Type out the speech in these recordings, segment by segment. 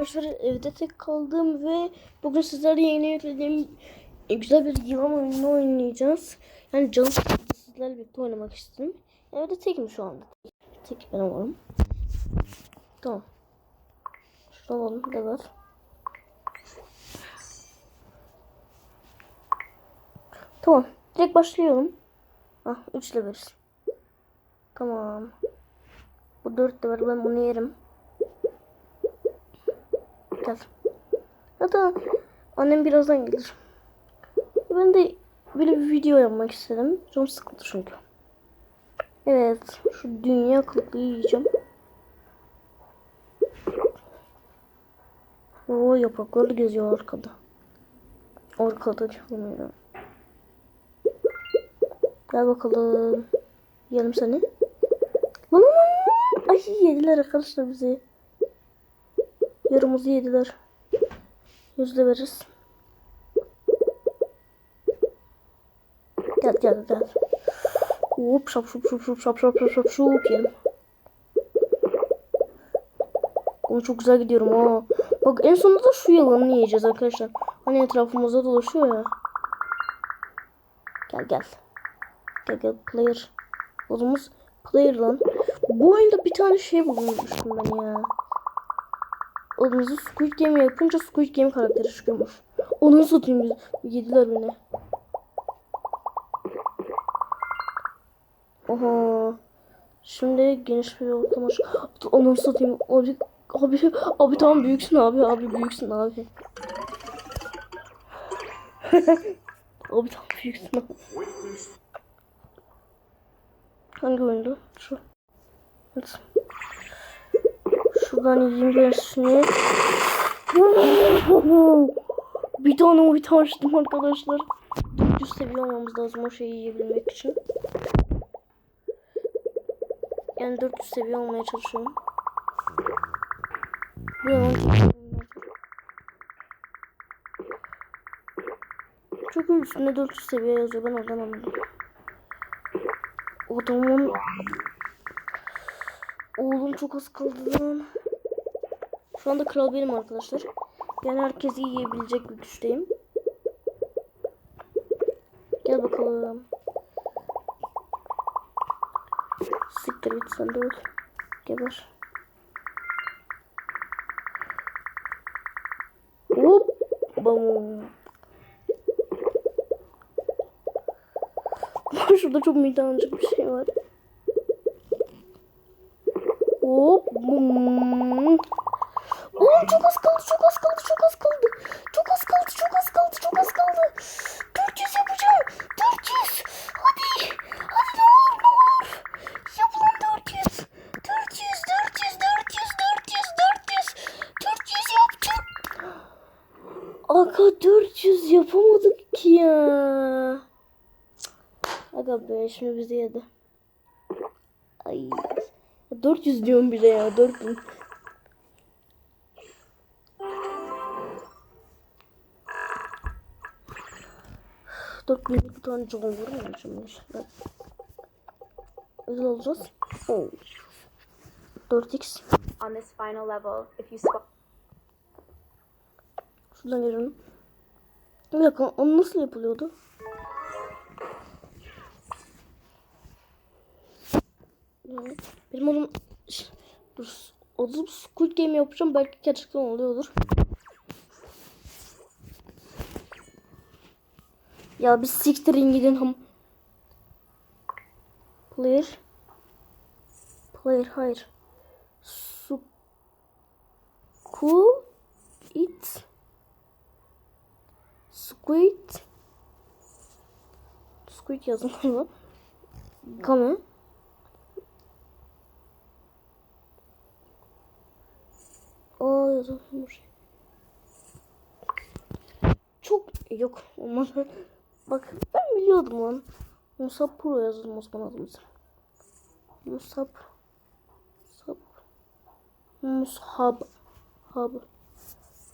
Arkadaşlar evde tek kaldım ve bugün sizlerle yeni yüklediğim e, güzel bir yılan oyunu oynayacağız. Yani canım sıkıldı, sizlerle birlikte oynamak istedim. Evde tekim şu anda. Tek ben varım. Tamam. Şuradan alalım. Ne var? Tamam. Direkt başlıyorum. Ah 3 veririz. Tamam. Bu 4 level ben bunu yerim. Gel. Hatta annem birazdan gelir. Ben de böyle bir video yapmak istedim. Canım sıkıldı çünkü. Evet. Şu dünya kılıklı yiyeceğim. O yaprakları geziyor arkada. Arkada ya. Gel bakalım. Yiyelim seni. Ay yediler arkadaşlar bizi. Yarımızı yediler. Yüzde veririz. Gel gel gel. Hop şap şup şup şup şap şap şap şap şup yiyelim. Onu çok güzel gidiyorum ha. Bak en sonunda da şu yalanı yiyeceğiz arkadaşlar. Hani etrafımızda dolaşıyor ya. Gel gel. Gel gel player. Odumuz player lan. Bu oyunda bir tane şey bulmuştum ben ya. Adımızı Squid Game yapınca Squid Game karakteri çıkıyormuş. Onu satayım biz. Yediler beni. Oha. Şimdi geniş bir ortam aç. Onu satayım. Abi, abi, abi tamam büyüksün abi. Abi büyüksün abi. abi tamam büyüksün abi. Hangi oyundu? Şu. Evet. Şuradan yiyeyim gerisini. bir tane uyut açtım arkadaşlar. 400 seviye olmamız lazım o şeyi yiyebilmek için. Yani 400 seviye olmaya çalışıyorum. Lan? Çok üstünde 400 seviye yazıyor. Ben oradan anladım. Adamın Oğlum çok az kaldı lan. Şu anda kral benim arkadaşlar. Yani herkesi yiyebilecek bir güçteyim. Gel bakalım. Siktir git sen de öl. Geber. Hop. Bam. Şurada çok midemcik bir şey var. Hop. Bum. Oğlum çok az kaldı, çok az kaldı, çok az kaldı. Çok az kaldı, çok az kaldı, çok az kaldı. 400 yapacağım. 400. Hadi. Hadi ne olur ne olur. Yap lan 400. 400, 400, 400, 400, 400. 400 yaptım. Aga 400 yapamadık ki ya. Aga be şimdi bizi yedi. Ay. 400 diyorum bile ya 4000. Dört bin bir tane can vurmuyor şimdi. Özel olacağız. Oh. 4x. on this final level if you swap Şuradan girelim. Bir dakika onu nasıl yapılıyordu? Benim dur adı Squid Game yapacağım belki gerçekten oluyordur. Ya bir siktirin gidin ham. Player. Player hayır. Su. Ku. It. Squid. Squid yazın ama. Yazılmış. Çok yok olmaz. Bak ben biliyordum lan. Musab Pro yazılmaz bana adımız. Musab. Musab. Mushab. Hab.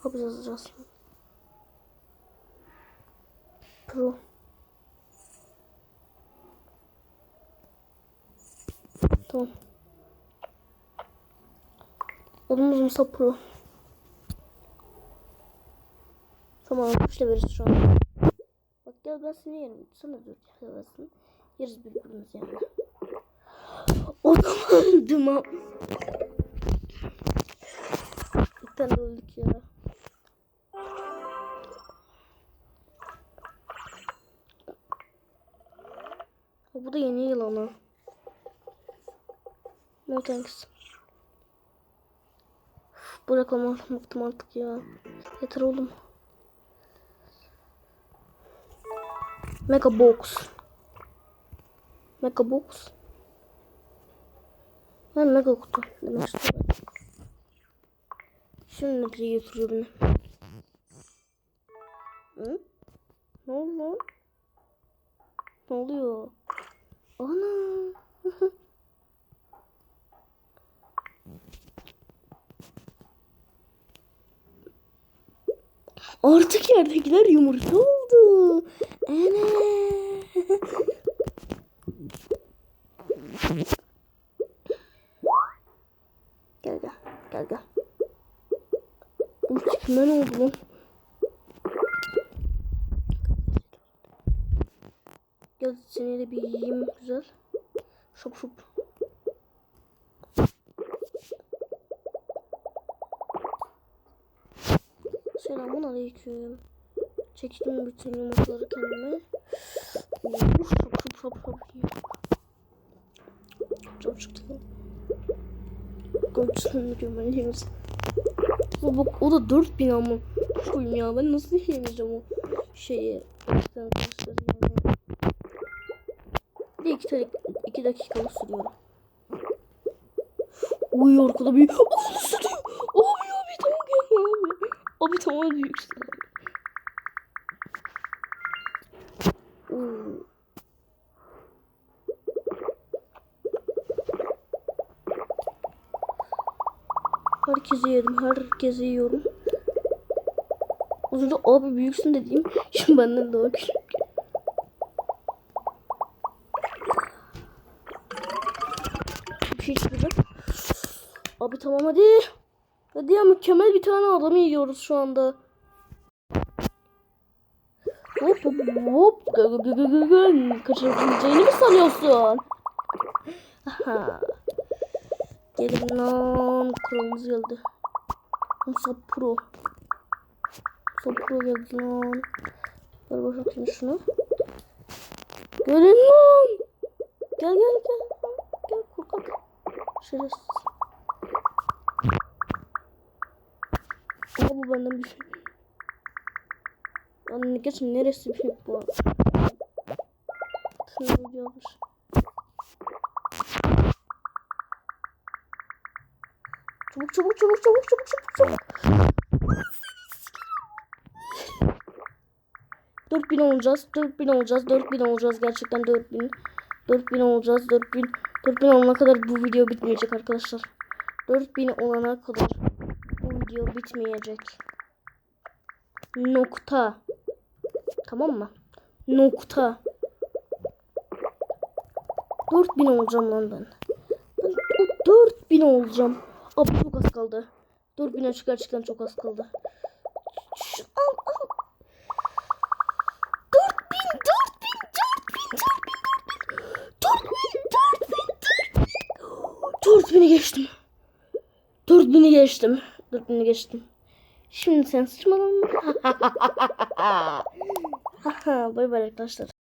Hab yazacağız. Pro. Tamam. Adımız Musab Pro. Tamam üçle veririz şu an. Bak gel ben seni yerim. Sana dört versin. Yeriz birbirimizi yani. O zaman duma. Bir tane öldük ya. Bu da yeni yılanı. No thanks. Bırakalım bıktım artık ya. Yeter oğlum. Mega box. Mega box. Ben mega kutu demek istiyorum. Şimdi bir götürüyor beni. Hı? Ne oldu? Ne oluyor? Ana. Artık yerdekiler yumurta. Ene. gel gel. Gel gel. Bu tipime ne oldu lan? Gel seni de bir yiyeyim güzel. Şop şop. Selamun aleyküm. Çektim bütün yumurtaları kendime. Uf, şop şop şop. Çok çıktı. Gördüm ben O, bak, o da 4000 ama. Koyayım ya ben nasıl yiyemeyeceğim o şeyi. Arkadaşlar yani. Bir iki, tane, iki dakikalık sürüyorum. Uy arkada bir... Oh nasıl diyor? Abi abi tamam gelme abi. Abi tamam abi. Oo. Herkesi yedim. Herkesi yiyorum. Önce abi büyüksün dediğim şimdi benden daha küçük. Bir şey çıkacak. Abi tamam hadi. Hadi ya mükemmel bir tane adamı yiyoruz şu anda. Hop hop hop. Kaçırabileceğini mi sanıyorsun? Aha. Gelin lan. Kralımız geldi. Musa Pro. Musa Pro geldi lan. Ver bakayım şunu. Gelin lan. Gel gel gel. Gel korkak. Şerefsiz. Ama bu benden bir şey. Yani geçin neresi bir şey bu? Şunu yapmış. Çabuk çabuk çabuk çabuk çabuk çabuk çabuk. 4000 olacağız. 4000 olacağız. 4000 olacağız. Gerçekten 4000. 4000 olacağız. 4000. 4000 olana kadar bu video bitmeyecek arkadaşlar. 4000 olana kadar bu video bitmeyecek. Nokta. Tamam mı? Nokta. 4000 olacağım lan ben. Ben o 4000 olacağım. Abi çok az kaldı. 4000 açık gerçekten çok az kaldı. Şu, al al. 4000 4000 4000 4000 4000 4000 4000'i geçtim. 4000'i geçtim. 4000'i geçtim. Şimdi sen sıçmadın mı? Bay bay arkadaşlar.